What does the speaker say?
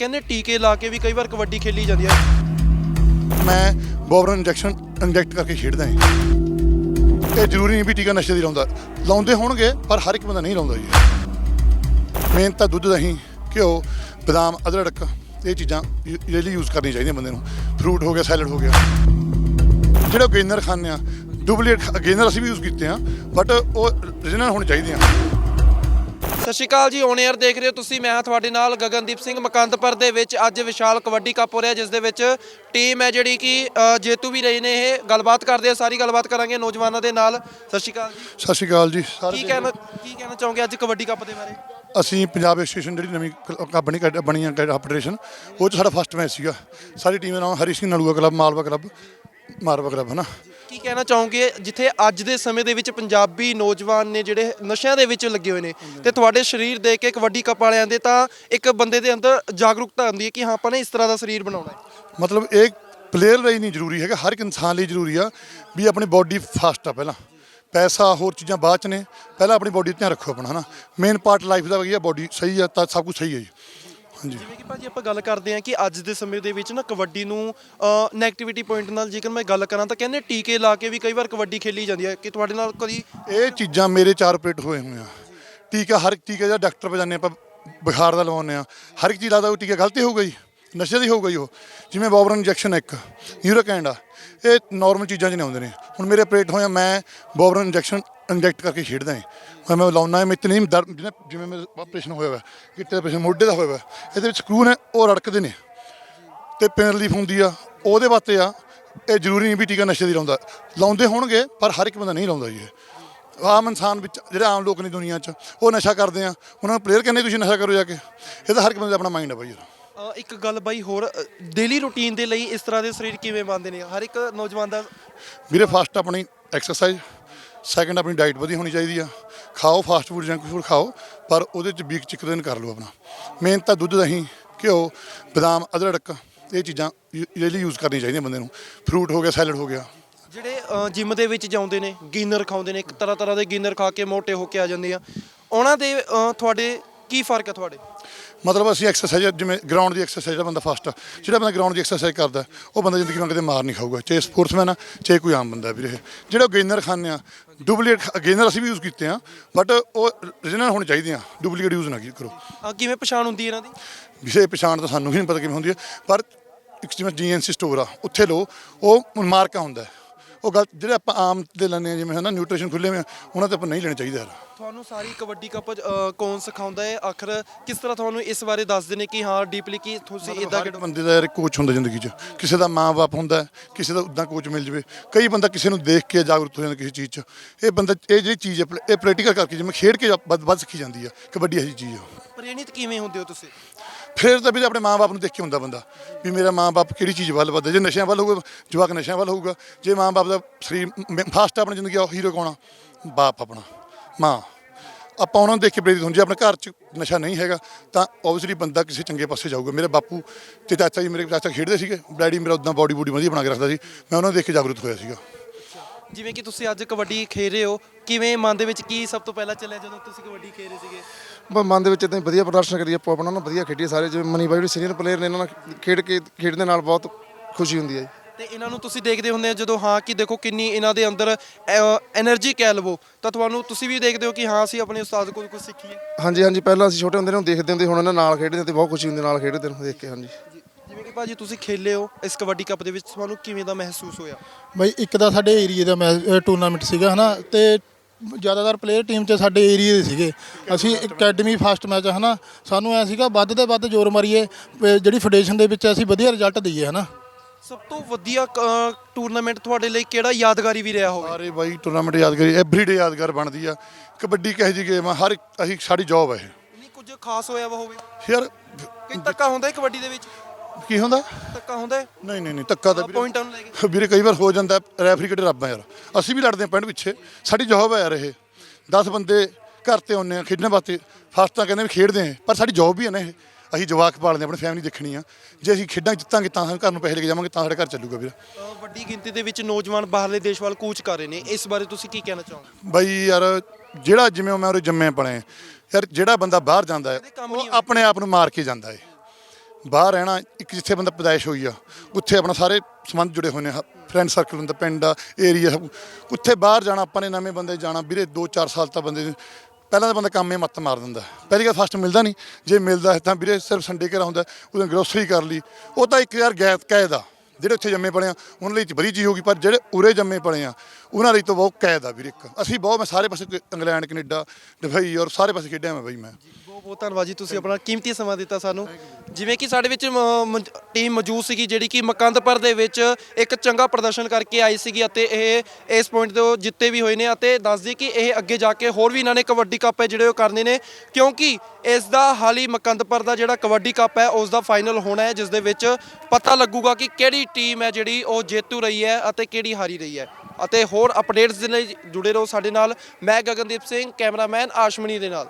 ਕਹਿੰਦੇ ਟੀਕੇ ਲਾ ਕੇ ਵੀ ਕਈ ਵਾਰ ਕਬੱਡੀ ਖੇਲੀ ਜਾਂਦੀ ਹੈ ਮੈਂ ਬੋਬਰਨ ਇੰਜੈਕਸ਼ਨ ਇੰਜੈਕਟ ਕਰਕੇ ਖੇਡਦਾ ਹਾਂ। ਇਹ ਜ਼ਰੂਰੀ ਨਹੀਂ ਵੀ ਟੀਕਾ ਨਸ਼ੇ ਦੀ ਲਾਉਂਦਾ। ਲਾਉਂਦੇ ਹੋਣਗੇ, ਪਰ ਹਰ ਇੱਕ ਬੰਦਾ ਨਹੀਂ ਲਾਉਂਦਾ ਜੀ। ਮੇਨ ਤਾਂ ਦੁੱਧ ਦਹੀਂ, ਘਿਓ, ਬਦਾਮ, ਅਦਰਕ, ਇਹ ਚੀਜ਼ਾਂ ਰੈਲੀ ਯੂਜ਼ ਕਰਨੀ ਚਾਹੀਦੀਆਂ ਬੰਦੇ ਨੂੰ। ਫਰੂਟ ਹੋ ਗਿਆ ਸੈਲਡ ਹੋ ਗਿਆ। ਜਿਹੜਾ ਗੇਨਰ ਖਾਂਦੇ ਆ ਡੁਪਲੀਕੇਟ ਗੇਨਰ ਅਸੀਂ ਵੀ ਯੂਜ਼ ਕੀਤੇ ਆ ਬਟ ਉਹ ਰੀਜਨਲ ਹੋਣੇ ਚਾਹੀਦੇ ਆ। ਸਤਿ ਸ਼੍ਰੀ ਅਕਾਲ ਜੀ ਔਨ 에ਅਰ ਦੇਖ ਰਹੇ ਹੋ ਤੁਸੀਂ ਮੈਂ ਹਾਂ ਤੁਹਾਡੇ ਨਾਲ ਗਗਨਦੀਪ ਸਿੰਘ ਮਕੰਦਪੁਰ ਦੇ ਵਿੱਚ ਅੱਜ ਵਿਸ਼ਾਲ ਕਬੱਡੀ ਕੱਪ ਹੋ ਰਿਹਾ ਜਿਸ ਦੇ ਵਿੱਚ ਟੀਮ ਹੈ ਜਿਹੜੀ ਕਿ ਅ, ਜੇਤੂ ਵੀ ਰਹੇ ਨੇ ਇਹ ਗੱਲਬਾਤ ਕਰਦੇ ਆ ਸਾਰੀ ਗੱਲਬਾਤ ਕਰਾਂਗੇ ਨੌਜਵਾਨਾਂ ਦੇ ਨਾਲ। ਸਤਿ ਸ਼੍ਰੀ ਅਕਾਲ ਜੀ। ਸਤਿ ਸ਼੍ਰੀ ਅਕਾਲ ਜੀ ਸਾਰੇ ਕੀ ਕਹਿਣਾ ਕੀ ਕਹਿਣਾ ਚਾਹੋਗੇ ਅੱਜ ਕਬੱਡੀ ਕੱਪ ਦੇ ਬਾਰੇ? ਅਸੀਂ ਪੰਜਾਬ ਐਸੋਸੀਏਸ਼ਨ ਜਿਹੜੀ ਨਵੀਂ ਕ- ਕੰਪਨੀ ਕੱਢ- ਬਣੀ ਹੈ ਫੈਡਰੇਸ਼ਨ ਉਹ 'ਚ ਸਾਡਾ ਫਸਟ ਮੈਚ ਸੀਗਾ। ਸਾਡੀ ਟੀਮ ਦਾ ਨਾਮ Hari Singh Nalwa club Malwa club Malwa club ਹਨਾ? ਕੀ ਕਹਿਣਾ ਚਾਹੋਗੇ? ਜਿੱਥੇ ਅੱਜ ਦੇ ਸਮੇਂ ਦੇ ਵਿੱਚ ਪੰਜਾਬੀ ਨੌਜਵਾਨ ਨੇ ਜਿਹੜੇ ਨਸ਼ਿਆਂ ਦੇ ਵਿੱਚ ਲੱਗੇ ਹੋਏ ਨੇ ਤੇ ਤੁਹਾਡੇ ਸਰੀਰ ਦੇਖ ਕੇ ਕਬੱਡੀ ਕੱਪ ਵਾਲਿਆਂ ਦੇ ਤਾਂ ਇੱਕ ਬੰਦੇ ਦੇ ਅੰਦਰ ਜਾਗਰੂਕਤਾ ਆਉਂਦੀ ਹੈ ਕਿ ਹਾਂ, ਆਪਾਂ ਨੇ ਇਸ ਤਰ੍ਹਾਂ ਦਾ ਸਰੀਰ ਬਣਾਉਣਾ ਹੈ। ਮਤਲਬ ਇਹ ਪਲੇਅਰ ਲਈ ਨਹੀਂ ਜ਼ਰੂਰੀ ਹੈਗਾ, ਹਰ ਇੱਕ ਇਨਸਾਨ ਲਈ ਜ਼ਰੂਰੀ ਆ ਵੀ ਆਪਣੀ ਬਾਡੀ ਫਾਸਟ ਆ ਪਹਿਲਾਂ। ਪੈਸਾ, ਹੋਰ ਚੀਜ਼ਾਂ ਬਾਅਦ ਚ ਨੇ। ਪਹਿਲਾਂ ਆਪਣੀ ਬਾਡੀ ਧਿਆਨ ਰੱਖੋ ਆਪਣਾ, ਹਨਾ। ਮੇਨ ਪਾਰਟ ਲਾਈਫ ਦਾ ਵਧੀਆ ਬਾਡੀ ਸਹੀ ਆ, ਤਾਂ ਸਭ ਕੁਝ ਸਹੀ ਹੈ ਜੀ। ਹਾਂਜੀ। ਜਿਵੇਂ ਕਿ ਭਾਜੀ ਆਪਾਂ ਗੱਲ ਕਰਦੇ ਹਾਂ ਕਿ ਅੱਜ ਦੇ ਸਮੇਂ ਦੇ ਵਿੱਚ ਨਾ ਕਬੱਡੀ ਨੂੰ ਨੈਗੇਟਿਵਿਟੀ ਪੁਆਇੰਟ ਨਾਲ ਜੇਕਰ ਮੈਂ ਗੱਲ ਕਰਾਂ ਤਾਂ ਕਹਿੰਦੇ ਟੀਕੇ ਲਾ ਕੇ ਵੀ ਕਈ ਵਾਰ ਕਬੱਡੀ ਖੇਲੀ ਜਾਂਦੀ ਹੈ। ਕਿ ਤੁਹਾਡੇ ਨਾਲ ਕਦੀ ਇਹ ਚੀਜ਼ਾਂ ਮੇਰੇ ਚਾਰ ਆਪਰੇਟ ਹੋਏ ਹੋਏ ਆ। ਟੀਕਾ ਹਰ ਇੱਕ ਟੀਕਾ ਜਿਹੜਾ ਡਾਕਟਰ ਪੇ ਜਾਂਦੇ ਆਪਾਂ ਬੁਖਾਰ ਦਾ ਲਵਾਉਂਦੇ ਆ ਹਰ ਇੱਕ ਚੀਜ਼ ਲਾਦਾ ਉਹ ਟੀਕਾ ਗਲਤੀ ਹੋਊਗਾ ਜੀ ਨਸ਼ੇ ਦੀ ਹੋਊਗਾ ਜੀ ਉਹ। ਜਿਵੇਂ ਬੋਬਰਨ ਇੰਜੈਕਸ਼ਨ ਇੱਕ ਯੂਰੋਕੈਂਡ ਆ। ਇਹ ਨਾਰਮਲ ਚੀਜ਼ਾਂ 'ਚ ਨਹੀਂ ਆਉਂਦੇ ਨੇ। ਹੁਣ ਮੇਰੇ ਆਪਰੇਟ ਹੋਇਆ ਮੈਂ ਬੋਬਰਨ ਇੰਜੈਕਸ਼ਨ ਇੰਜੈਕਟ ਕਰਕੇ ਖੇਡਦਾ ਹਾਂ। ਮੈਂ ਲਾਉਣਾ ਹੈ ਮਿੱਤ ਨਹੀਂ ਦਰਦ ਜਿਵੇਂ ਮੇਰੇ ਆਪਰੇਸ਼ਨ ਹੋਇਆ ਹੋਇਆ ਦਾ ਆਪਰੇਸ਼ਨ ਮੋਢੇ ਦਾ ਹੋਇਆ ਹੋਇਆ ਇਹਦੇ ਵਿੱਚ ਸਕਰੂ ਨੇ ਉਹ ਰੜਕਦੇ ਨੇ। ਤੇ ਪੇਨ ਰਿਲੀਫ ਹੁੰਦੀ ਆ ਉਹਦੇ ਵਾਸਤੇ ਆ ਇਹ ਜ਼ਰੂਰੀ ਨਹੀਂ ਵੀ ਟੀਕਾ ਨਸ਼ੇ ਦੀ ਲਾਉਂਦਾ। ਲਾਉਂਦੇ ਹੋਣਗੇ ਪਰ ਹਰ ਇੱਕ ਬੰਦਾ ਨਹੀਂ ਲਾਉਂਦਾ ਜੀ ਆਮ ਇਨਸਾਨ ਵਿੱਚ ਜਿਹੜੇ ਆਮ ਲੋਕ ਨੇ ਦੁਨੀਆ 'ਚ ਉਹ ਨਸ਼ਾ ਕਰਦੇ ਆ। ਉਹਨਾਂ ਨੂੰ ਪਲੇਅਰ ਕਹਿੰਦੇ ਤੁਸੀਂ ਨਸ਼ਾ ਕਰੋ ਜਾ ਕੇ। ਇਹ ਤਾਂ ਹਰ ਇੱਕ ਬੰਦੇ ਦਾ ਆਪਣਾ ਮਾਈਂਡ ਆ ਬਾਈ ਇੱਕ ਗੱਲ ਬਾਈ ਹੋਰ ਡੇਲੀ ਰੂਟੀਨ ਦੇ ਲਈ ਇਸ ਤਰ੍ਹਾਂ ਦੇ ਸਰੀਰ ਕਿਵੇਂ ਬਣਦੇ ਨੇ? ਹਰ ਇੱਕ ਨੌਜਵਾਨ ਦਾ ਵੀਰੇ ਫਸਟ ਆਪਣੀ ਐਕਸਰਸਾਈਜ਼ ਸੈਕੰਡ ਆਪਣੀ ਡਾਈਟ ਵਧੀਆ ਹੋਣੀ ਚਾਹੀਦੀ ਆ। ਖਾਓ ਫਾਸਟ ਫੂਡ ਜੰਕ ਫੂਡ ਖਾਓ, ਪਰ ਉਹਦੇ 'ਚ ਵੀਕ ਚ ਇੱਕ ਦਿਨ ਕਰ ਲਓ ਆਪਣਾ। ਮੇਨ ਤਾਂ ਦੁੱਧ, ਦਹੀਂ, ਘਿਓ, ਬਦਾਮ, ਅਦਰਕ, ਇਹ ਚੀਜ਼ਾਂ ਰੈਲੀ ਯੂਜ਼ ਕਰਨੀ ਚਾਹੀਦੀਆਂ ਬੰਦੇ ਨੂੰ। ਫਰੂਟ ਹੋ ਗਿਆ ਸੈਲਡ ਹੋ ਗਿਆ। ਜਿਹੜੇ ਜਿਮ ਦੇ ਵਿੱਚ ਜਾਂਦੇ ਨੇ, ਗੇਨਰ ਖਾਉਂਦੇ ਨੇ, ਇੱਕ ਤਰ੍ਹਾਂ ਤਰ੍ਹਾਂ ਦੇ ਗੇਨਰ ਖਾ ਕੇ ਮੋਟੇ ਹੋ ਕੇ ਆ ਜਾਂਦੇ ਆ। ਉਹਨਾਂ ਦੇ ਤੁਹਾਡੇ ਕੀ ਫ਼ਰਕ ਹੈ ਤੁਹਾਡੇ? ਮਤਲਬ ਅਸੀਂ ਐਕਸਰਸਾਈਜ਼ ਜਿਵੇਂ ਗਰਾਊਂਡ ਦੀ ਐਕਸਰਸਾਈਜ਼ ਦਾ ਬੰਦਾ ਫਸਟ ਜਿਹੜਾ ਬੰਦਾ ਗਰਾਊਂਡ ਦੀ ਐਕਸਰਸਾਈਜ ਕਰਦਾ ਉਹ ਬੰਦਾ ਜ਼ਿੰਦਗੀ ਵਿੱਚ ਕਦੇ ਮਾਰ ਨਹੀਂ ਖਾਊਗਾ ਚਾਹੇ ਸਪੋਰਟਸਮੈਨ ਆ ਚਾਹੇ ਕੋਈ ਆਮ ਬੰਦਾ ਵੀਰੇ। ਜਿਹੜਾ ਗੇਨਰ ਖਾਂਦੇ ਆ ਡੁਪਲੀਕੇਟ ਗੇਨਰ ਅਸੀਂ ਵੀ ਯੂਜ਼ ਕੀਤੇ ਆ ਬਟ ਉਹ ਰੀਜਨਲ ਹੋਣੇ ਚਾਹੀਦੇ ਆ ਡੁਪਲੀਕੇਟ ਯੂਜ਼ ਨਾ ਕਰੋ। ਅ, ਕਿਵੇਂ ਪਛਾਣ ਹੁੰਦੀ ਇਹਨਾਂ ਦੀ? ਵਿਸ਼ੇ ਪਛਾਣ ਤਾਂ ਸਾਨੂੰ ਵੀ ਨਹੀਂ ਪਤਾ ਕਿਵੇਂ ਹੁੰਦੀ ਹੈ ਪਰ ਇੱਕ ਜਿਵੇਂ ਜੀਐਨਸੀ ਸਟੋਰ ਆ ਉੱਥੇ ਲੋ ਉਹ ਮਾਰਕਾ ਹੁੰਦਾ। ਉਹ ਗੱਲ ਜਿਹੜੇ ਆਪਾਂ ਆਮ ਦੇ ਲੈਂਦੇ ਆ ਜਿਵੇਂ ਹਨਾ ਨਿਊਟ੍ਰੀਸ਼ਨ ਖੁੱਲੇ ਹੋਏ ਆ ਉਹਨਾਂ ਤੇ ਆਪਾਂ ਨਹੀਂ ਲੈਣੇ ਚਾਹੀਦੇ ਯਾਰ। ਤੁਹਾਨੂੰ ਸਾਰੀ ਕਬੱਡੀ ਕੱਪ ਅ, ਕੌਣ ਸਿਖਾਉਂਦਾ ਹੈ? ਆਖਰ ਕਿਸ ਤਰ੍ਹਾਂ ਤੁਹਾਨੂੰ ਇਸ ਬਾਰੇ ਦੱਸਦੇ ਨੇ ਕਿ ਹਾਂ ਡੀਪਲੀ ਕੀ ਤੁਸੀਂ ਇਦਾਂ ਹਰ ਬੰਦੇ ਦਾ ਯਾਰ ਕੋਚ ਹੁੰਦਾ ਜ਼ਿੰਦਗੀ 'ਚ। ਕਿਸੇ ਦਾ ਮਾਂ-ਬਾਪ ਹੁੰਦਾ ਹੈ, ਕਿਸੇ ਦਾ ਉਦਾਂ ਕੋਚ ਮਿਲ ਜਵੇ। ਕਈ ਬੰਦਾ ਕਿਸੇ ਨੂੰ ਦੇਖ ਕੇ ਜਾਗਰੂਕ ਹੋ ਜਾਂਦਾ ਕਿਸੇ ਚੀਜ਼ 'ਚ। ਇਹ ਬੰਦਾ ਇਹ ਜਿਹੜੀ ਚੀਜ਼ ਹੈ ਇਹ ਪ੍ਰੈਕਟੀਕਲ ਕਰਕੇ ਜਿਵੇਂ ਖੇਡ ਕੇ ਵੱਧ ਵੱਧ ਸਿੱਖੀ ਜਾਂਦੀ ਆ। ਕਬੱਡੀ ਇਹੀ ਚੀਜ਼ ਆ। ਪ੍ਰੇਰਿਤ ਕਿਵੇਂ ਹੁੰਦੇ ਹੋ ਤੁਸੀਂ? ਫਿਰ ਤਾਂ ਵੀ ਆਪਣੇ ਮਾਂ-ਬਾਪ ਨੂੰ ਦੇਖ ਕੇ ਹੁੰਦਾ ਬੰਦਾ ਵੀ ਮੇਰਾ ਮਾਂ-ਬਾਪ ਕਿਹੜੀ ਚੀਜ਼ ਵੱਲ ਵੱਧਦਾ। ਜੇ ਨਸ਼ਿਆਂ ਵੱਲ ਹੋਊਗਾ, ਜਵਾਕ ਨਸ਼ਿਆਂ ਵੱਲ ਹੋਊਗਾ, ਜੇ ਮਾਂ-ਬਾਪ ਦਾ ਸਰੀਰ ਫਾਸਟ ਆਪਣੀ ਜ਼ਿੰਦਗੀ ਆ ਹੀਰੋ ਕੌਣਾ ਬਾਪ ਆਪਣਾ। ਮਾਂ। ਆਪਾਂ ਉਹਨਾਂ ਨੂੰ ਦੇਖ ਕੇ ਪ੍ਰੇਰਿਤ ਹੁੰਦੇ ਆਪਣੇ ਘਰ 'ਚ ਨਸ਼ਾ ਨਹੀਂ ਹੈਗਾ, ਤਾਂ ਓਬਵੀਅਸਲੀ ਬੰਦਾ ਕਿਸੇ ਚੰਗੇ ਪਾਸੇ ਜਾਊਗਾ। ਮੇਰੇ ਬਾਪੂ ਤੇ ਚਾਚਾ ਜੀ ਮੇਰੇ ਚਾਚਾ ਖੇਡਦੇ ਸੀਗੇ, ਡੈਡੀ ਮੇਰਾ ਉਦਾਂ ਬਾਡੀ ਬੂਡੀ ਵਧੀਆ ਬਣਾ ਕੇ ਰੱਖਦਾ ਸੀ, ਮੈਂ ਉਹਨਾਂ ਨੂੰ ਦੇਖ ਕੇ ਜਾਗਰੂਕ ਹੋਇਆ ਸੀਗਾ। ਜਿਵੇਂ ਕਿ ਤੁਸੀਂ ਅੱਜ ਕਬੱਡੀ ਖੇਡ ਰਹੇ ਹੋ, ਕਿਵੇਂ ਮਨ ਦੇ ਵਿੱਚ ਕੀ ਸਭ ਤੋਂ ਪਹਿਲਾਂ ਚੱਲਿਆ ਜਦੋਂ ਤੁਸੀਂ ਕਬੱਡੀ ਖੇਡ ਰਹੇ ਸੀਗੇ? ਮਨ ਦੇ ਵਿੱਚ ਇਦਾਂ ਵਧੀਆ ਪ੍ਰਦਰਸ਼ਨ ਕਰੀਏ ਆਪਾਂ ਆਪਣਾ ਨਾ ਵਧੀਆ ਖੇਡੀਏ ਸਾਰੇ ਜਿਵੇਂ ਮਨੀ ਬਾਈ ਜਿਹੜੇ ਸੀਨੀਅਰ ਪਲੇਅਰ ਨੇ ਇਹਨਾਂ ਨਾਲ ਖੇਡ ਕੇ ਖੇਡਦੇ ਨਾਲ ਬਹੁਤ ਖੁਸ਼ੀ ਹੁੰਦੀ ਹੈ ਜੀ। ਤੇ ਇਹਨਾਂ ਨੂੰ ਤੁਸੀਂ ਦੇਖਦੇ ਹੁੰਦੇ ਹੋ ਜਦੋਂ ਹਾਂ ਕਿ ਦੇਖੋ ਕਿੰਨੀ ਇਹਨਾਂ ਦੇ ਅੰਦਰ ਐਨਰਜੀ ਕਹਿ ਲਵੋ ਤਾਂ ਤੁਹਾਨੂੰ ਤੁਸੀਂ ਵੀ ਦੇਖਦੇ ਹੋ ਕਿ ਹਾਂ ਅਸੀਂ ਆਪਣੇ ਉਸਤਾਦ ਕੋਲ ਕੁਝ ਸਿੱਖੀਏ? ਹਾਂਜੀ ਹਾਂਜੀ ਪਹਿਲਾਂ ਅਸੀਂ ਛੋਟੇ ਹੁੰਦੇ ਨੂੰ ਦੇਖਦੇ ਹੁੰਦੇ ਹੁਣ ਇਹਨਾਂ ਨਾਲ ਖੇਡਦੇ ਹਾਂ ਤੇ ਬਹੁਤ ਖੁਸ਼ੀ ਹੁੰਦੀ ਨਾਲ ਖੇਡਦੇ ਨੂੰ ਦੇਖ ਕੇ ਹਾਂਜੀ। ਜਿਵੇਂ ਕਿ ਭਾਜੀ ਤੁਸੀਂ ਖੇਲੇ ਹੋ ਇਸ ਕਬੱਡੀ ਕੱਪ ਦੇ ਵਿੱਚ ਤੁਹਾਨੂੰ ਕਿਵੇਂ ਦਾ ਮਹਿਸੂਸ ਹੋਇਆ? ਬਈ ਇੱਕ ਦਾ ਸਾਡੇ ਏਰੀਆ ਦਾ ਟੂਰਨਾਮੈਂਟ ਸੀਗਾ ਹਨਾ ਤੇ ਜ਼ਿਆਦਾਤਰ ਪਲੇਅਰ ਟੀਮ 'ਚ ਸਾਡੇ ਏਰੀਏ ਦੇ ਸੀਗੇ। ਅਸੀਂ ਅਕੈਡਮੀ ਫਸਟ ਮੈਚ ਹਨਾ? ਸਾਨੂੰ ਐ ਸੀਗਾ ਵੱਧ ਤੇ ਵੱਧ ਜ਼ੋਰ ਮਾਰੀਏ ਵੀ ਜਿਹੜੀ ਫੈਡਰੇਸ਼ਨ ਦੇ ਵਿੱਚ ਅਸੀਂ ਵਧੀਆ ਰਿਜ਼ਲਟ ਦਈਏ ਹਨਾ? ਸਭ ਤੋਂ ਵਧੀਆ ਟੂਰਨਾਮੈਂਟ ਤੁਹਾਡੇ ਲਈ ਕਿਹੜਾ ਯਾਦਗਾਰੀ ਵੀ ਰਿਹਾ ਹੋਵੇ? ਸਾਰੇ ਬਾਈ ਟੂਰਨਾਮੈਂਟ ਯਾਦਗਾਰੀ ਐਵਰੀਡੇ ਯਾਦਗਾਰ ਬਣਦੀ ਆ। ਕਬੱਡੀ ਕਹੇ ਜੀ ਗੇਮ ਆ? ਹਰ ਇੱਕ- ਅਸੀਂ ਸਾਡੀ ਜੌਬ ਹੈ ਨਹੀਂ ਕੁਝ ਖਾਸ ਹੋਇਆ ਵਾ ਹੋਵੇ? ਯਾਰ ਕਿ ਧੱਕਾ ਹੁੰਦਾ ਹੈ ਕਬੱਡੀ ਦੇ ਵਿੱਚ? ਕੀ ਹੁੰਦਾ? ਧੱਕਾ ਹੁੰਦਾ? ਹੈ ਨਹੀਂ ਨਹੀਂ ਨਹੀਂ ਧੱਕਾ ਤਾਂ ਵੀਰੇ- ਪੁਆਇੰਟਾਂ ਨੂੰ ਲੈ ਕੇ। ਵੀਰੇ ਕਈ ਵਾਰ ਹੋ ਜਾਂਦਾ ਰੈਫਰੀ ਕਿਹੜੇ ਰੱਬ ਆ ਯਾਰ। ਅਸੀਂ ਵੀ ਲੜਦੇ ਆ ਪਿੰਡ ਪਿੱਛੇ। ਸਾਡੀ ਜੌਬ ਹੈ ਯਾਰ ਇਹ। 10 ਬੰਦੇ ਘਰ ਤੇ ਆਉਂਦੇ ਆ ਖੇਡਣ ਵਾਸਤੇ। ਫਸਟ ਤਾਂ ਕਹਿੰਦੇ ਵੀ ਖੇਡਦੇ ਆ ਪਰ ਸਾਡੀ ਜੌਬ ਵੀ ਹੈ ਨਾ ਇਹ। ਅਸੀਂ ਜਵਾਕ ਪਾਲਦੇ ਆ, ਆਪਣੀ ਫੈਮਿਲੀ ਦੇਖਣੀ ਆ। ਜੇ ਅਸੀਂ ਖੇਡਾਂ ਜਿੱਤਾਂਗੇ ਤਾਂ ਸਾਨੂੰ ਘਰ ਨੂੰ ਪੈਸੇ ਲੈ ਕੇ ਜਾਵਾਂਗੇ ਤਾਂ ਸਾਡੇ ਘਰ ਚੱਲੂਗਾ ਵੀਰ। ਅ, ਵੱਡੀ ਗਿਣਤੀ ਦੇ ਵਿੱਚ ਨੌਜਵਾਨ ਬਾਹਰਲੇ ਦੇਸ਼ ਵੱਲ ਕੂਚ ਕਰ ਰਹੇ ਨੇ। ਇਸ ਬਾਰੇ ਤੁਸੀਂ ਕੀ ਕਹਿਣਾ ਚਾਹੋਗੇ? ਬਾਈ ਯਾਰ ਜਿਹੜਾ ਜਿਵੇਂ ਮੈਂ ਉਰੇ ਜੰਮੇ ਪਲੇ ਯਾਰ ਜਿਹੜਾ ਬੰਦਾ ਬਾਹਰ ਜਾਂਦਾ ਹੈ ਉਹ ਆਪਣੇ ਆਪ ਨੂੰ ਮਾਰ ਕੇ ਜਾਂਦਾ ਹੈ। ਬਾਹਰ ਰਹਿਣਾ ਇੱਕ ਜਿੱਥੇ ਬੰਦਾ ਪੈਦਾਇਸ਼ ਹੋਈ ਆ, ਉੱਥੇ ਆਪਣਾ ਸਾਰੇ ਸੰਬੰਧ ਜੁੜੇ ਹੋਏ ਨੇ ਫਰੈਂਡ ਸਰਕਲ ਹੁੰਦਾ, ਪਿੰਡ ਆ ਏਰੀਆ ਸਭ। ਉੱਥੇ ਬਾਹਰ ਜਾਣਾ, ਆਪਾਂ ਨੇ ਨਵੇਂ ਬੰਦੇ ਜਾਣਾ, ਵੀਰੇ 2-4 ਸਾਲ ਤਾਂ ਬੰਦੇ ਪਹਿਲਾਂ ਤਾਂ ਬੰਦਾ ਕੰਮ ਹੀ ਮੱਤ ਮਾਰ ਦਿੰਦਾ। ਪਹਿਲੀ ਗੱਲ ਫਸਟ ਮਿਲਦਾ ਨਹੀਂ। ਜੇ ਮਿਲਦਾ ਹੈ ਤਾਂ ਵੀਰੇ ਸਿਰਫ ਸੰਡੇ ਘਰ ਹੁੰਦਾ, ਉਹਦੇ ਗਰੋਸਰੀ ਕਰ ਲਈ। ਉਹ ਤਾਂ ਇੱਕ ਯਾਰ ਗੈਸ, ਕੈਦ ਜਿਹੜੇ ਉੱਥੇ ਜੰਮੇ ਪਲੇ ਆ, ਉਹਨਾਂ ਲਈ ਬੜੀ ਚੀਜ਼ ਹੋਗੀ ਪਰ ਜਿਹੜੇ ਉਰੇ ਜੰਮੇ ਪਲੇ ਆ, ਉਹਨਾਂ ਲਈ ਤਾਂ ਬਹੁਤ ਕੈਦ ਆ ਵੀਰ ਇੱਕ। ਅਸੀਂ ਬਹੁਤ, ਮੈਂ ਸਾਰੇ ਪਾਸੇ ਇੰਗਲੈਂਡ, ਕੈਨੇਡਾ, ਦੁਬਈ ਔਰ ਸਾਰੇ ਪਾਸੇ ਖੇਡਿਆ ਮੈਂ ਬਈ ਮੈਂ। ਬਹੁਤ ਬਹੁਤ ਧੰਨਵਾਦ ਜੀ ਤੁਸੀਂ ਆਪਣਾ ਕੀਮਤੀ ਸਮਾਂ ਦਿੱਤਾ ਸਾਨੂੰ। ਜਿਵੇਂ ਕਿ ਸਾਡੇ ਵਿੱਚ ਟੀਮ ਮੌਜੂਦ ਸੀਗੀ, ਜਿਹੜੀ ਕਿ ਮਕੰਦਪੁਰ ਦੇ ਵਿੱਚ ਇੱਕ ਚੰਗਾ ਪ੍ਰਦਰਸ਼ਨ ਕਰਕੇ ਆਈ ਸੀਗੀ ਅਤੇ ਇਹ, ਇਸ ਪੁਆਇੰਟ ਤੋਂ ਜਿੱਤੇ ਵੀ ਹੋਏ ਨੇ ਅਤੇ ਦੱਸਦੀ ਕਿ ਇਹ ਅੱਗੇ ਜਾ ਕੇ ਹੋਰ ਵੀ ਇਹਨਾਂ ਨੇ ਕਬੱਡੀ ਕੱਪ ਹੈ ਜਿਹੜੇ ਉਹ ਕਰਨੇ ਨੇ, ਕਿਉਂਕਿ ਇਸ ਦਾ ਹਾਲ ਹੀ ਮਕੰਦਪੁਰ ਦਾ ਜਿਹੜਾ ਕਬੱਡੀ ਕੱਪ ਹੈ, ਉਸ ਦਾ ਫਾਈਨਲ ਹੋਣਾ ਹੈ, ਜਿਸ ਦੇ ਵਿੱਚ ਪਤਾ ਲੱਗੂਗਾ ਕਿ ਕਿਹੜੀ ਟੀਮ ਹੈ ਜਿਹੜੀ ਉਹ ਜੇਤੂ ਰਹੀ ਹੈ ਅਤੇ ਕਿਹੜੀ ਹਾਰੀ ਰਹੀ ਹੈ। ਅਤੇ ਹੋਰ ਅਪਡੇਟਸ ਦੇ ਲਈ ਜੁੜੇ ਰਹੋ ਸਾਡੇ ਨਾਲ। ਮੈਂ ਗਗਨਦੀਪ ਸਿੰਘ, ਕੈਮਰਾਮੈਨ ਆਸ਼ਮਨੀ ਦੇ ਨਾਲ।